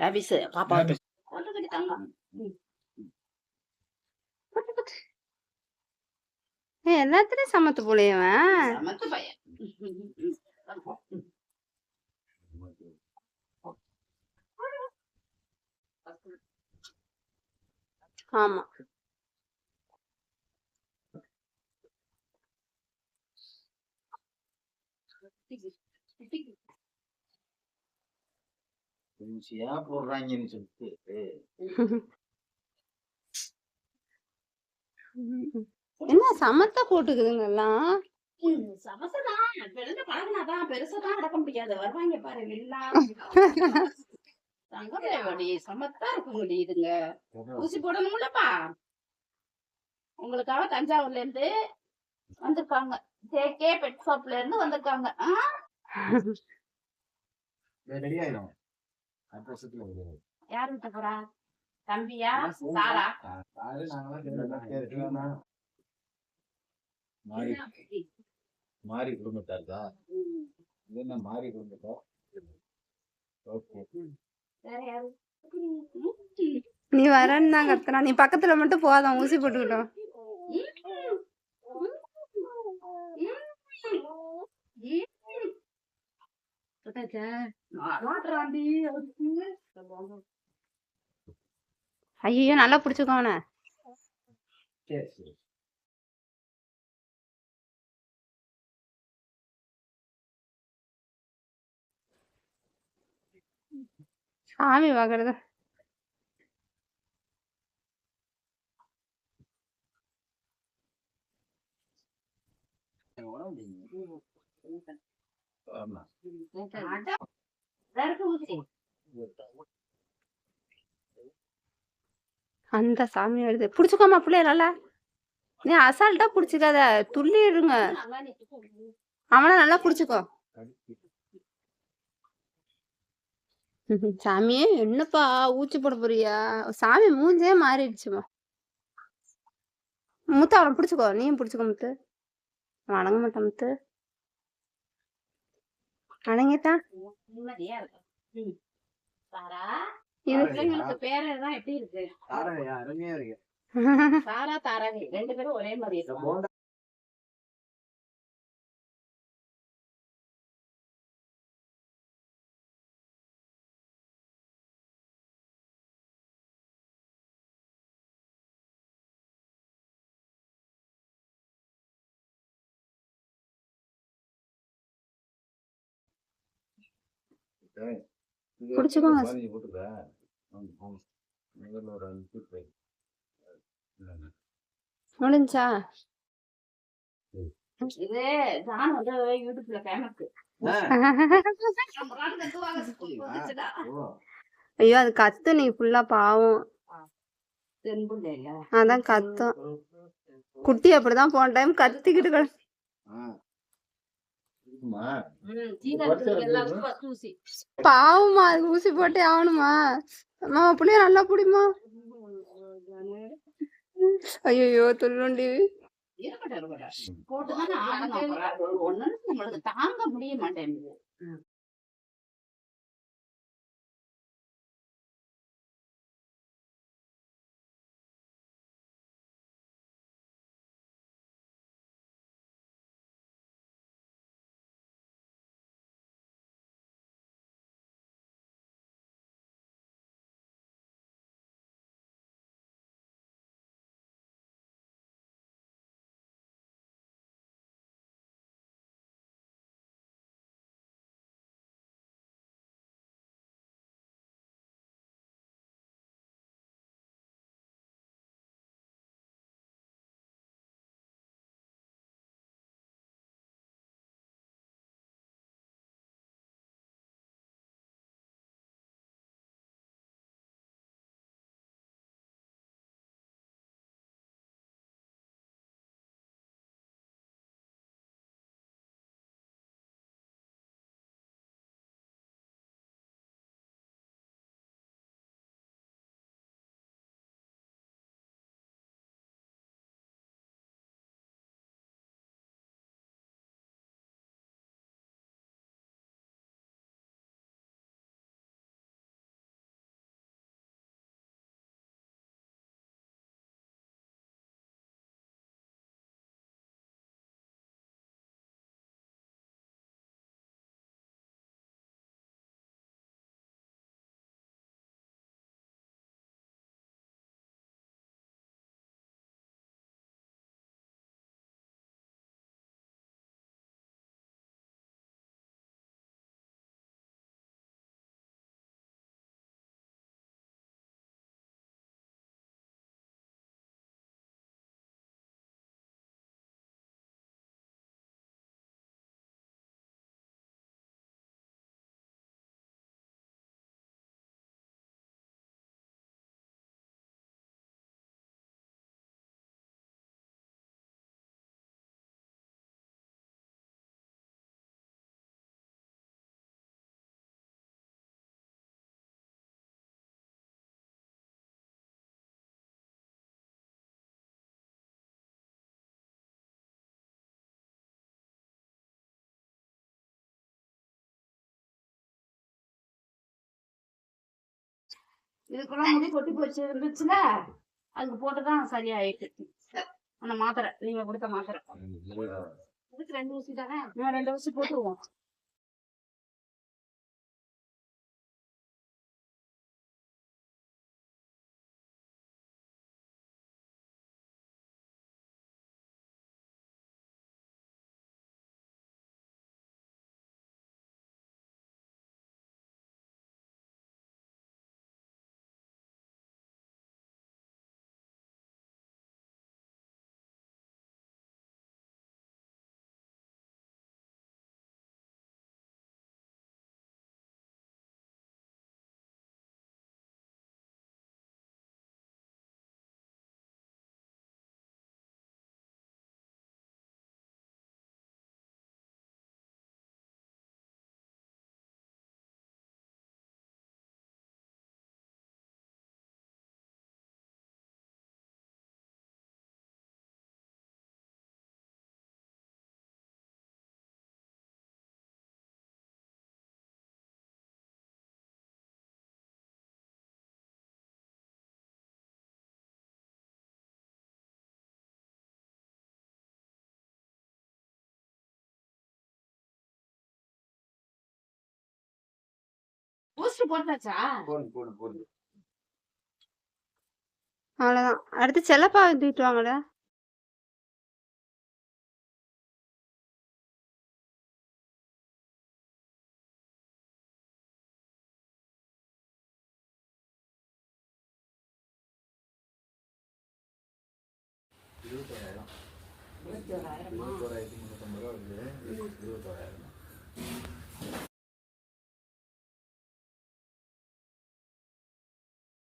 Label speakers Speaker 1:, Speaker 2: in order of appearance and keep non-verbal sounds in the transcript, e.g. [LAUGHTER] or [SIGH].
Speaker 1: ரவிஸ் பாப்பா
Speaker 2: எல்லாத்துலயும் சமத்து போலையவன்
Speaker 1: சமத்து பையன்
Speaker 2: ஆமா
Speaker 3: ஈஸியா போடுறாங்கன்னு சொல்லிட்டு.
Speaker 2: என்ன சமத்தா போட்டுக்குதுங்க எல்லாம்?
Speaker 1: சமசதான் பெருசா பழகினாதான் பெருசாதான் அடக்க முடியாது. வருவாங்க பாரு எல்லாம் தங்கப்படி சமத்தா இருக்க முடியுதுங்க. ஊசி போடணும்லப்பா. உங்களுக்காக தஞ்சாவூர்ல இருந்து வந்திருக்காங்க. ஜேகே பெட் ஷாப்ல இருந்து வந்திருக்காங்க. ஆ?
Speaker 3: ரெடி ஆயிடும்.
Speaker 1: யார் விட்ட போறா? தம்பியா? சாரா
Speaker 3: மாறி மாறி குடும்பத்தாருக்கா
Speaker 1: ம்.
Speaker 3: இது என்ன மாறி குடும்பத்தா? ஓகே.
Speaker 1: வேற யாரு?
Speaker 2: நீ வரேன்னு தான் கத்துறான் நீ பக்கத்துல மட்டும் போதும் ஊசி போட்டுக்கிட்டோம். ஐயோ நல்லா பிடிச்சுக்கோ அவனை. சாமி பாக்குறது.
Speaker 3: ஆமா
Speaker 2: அந்த சாமி வருது. பிடிச்சுக்கோமா பிள்ளைகள நீ அசால்ட்டா பிடிச்சிக்காத. துள்ளிடுங்க அவனை நல்லா பிடிச்சுக்கோ. [LAUGHS] சாமியே என்னப்பா ஊச்சி போட போறியா? சாமி மூஞ்சே மாறிடுச்சுமா. முத்து அவனை பிடிச்சுக்கோ. நீயும் பிடிச்சுக்கோ முத்து. அடங்க மாட்டான் முத்து. அடங்கிட்டான்
Speaker 1: நிம்மதியா இருக்கு ம். சாரா?
Speaker 2: இது
Speaker 1: பிள்ளைங்களுக்கு பேர் எல்லாம் எப்படி இருக்கு? சாரா ரெண்டு பேரும் ஒரே மாதிரி
Speaker 2: முடிஞ்சா?
Speaker 1: இது ஜான் வந்து யூடியூப்ல ஃபேமஸ்
Speaker 3: ஆ, ஓ,
Speaker 2: ஐயோ அது கத்து நீ ஃபுல்லா பாவம். அதான் கத்தும். குட்டி அப்படிதான் போன டைம் கத்திக்கிட்டு பாவமா அதுக்கு ஊசி போட்டே ஆகணுமா? அம்மா புள்ளைய நல்லா பிடிமா? ஐயோ துள்ளுண்டி.
Speaker 1: தாங்க முடிய மாட்டேங்குது. இதுக்குள்ள முடி கொட்டி போச்சு இருந்துச்சுல? அதுக்கு போட்டுதான் சரியாயிட்டு அந்த மாத்திரை நீங்க கொடுத்த மாத்திரை. இதுக்கு ரெண்டு ஊசி தானே? ரெண்டு ஊசி போட்டுருவோம். பூஸ்ட் போட்டாச்சா?
Speaker 4: போடு போடு போடு.
Speaker 2: அவ்வளவுதான். அடுத்து செல்லப்பா தூக்கிட்டு வாங்கடா.
Speaker 4: இருபத்தோராயிரம். இருபத்தோராயிரத்தி முந்நூற்றம்பது ரூபா இருக்குது இருபத்தோராயிரம்?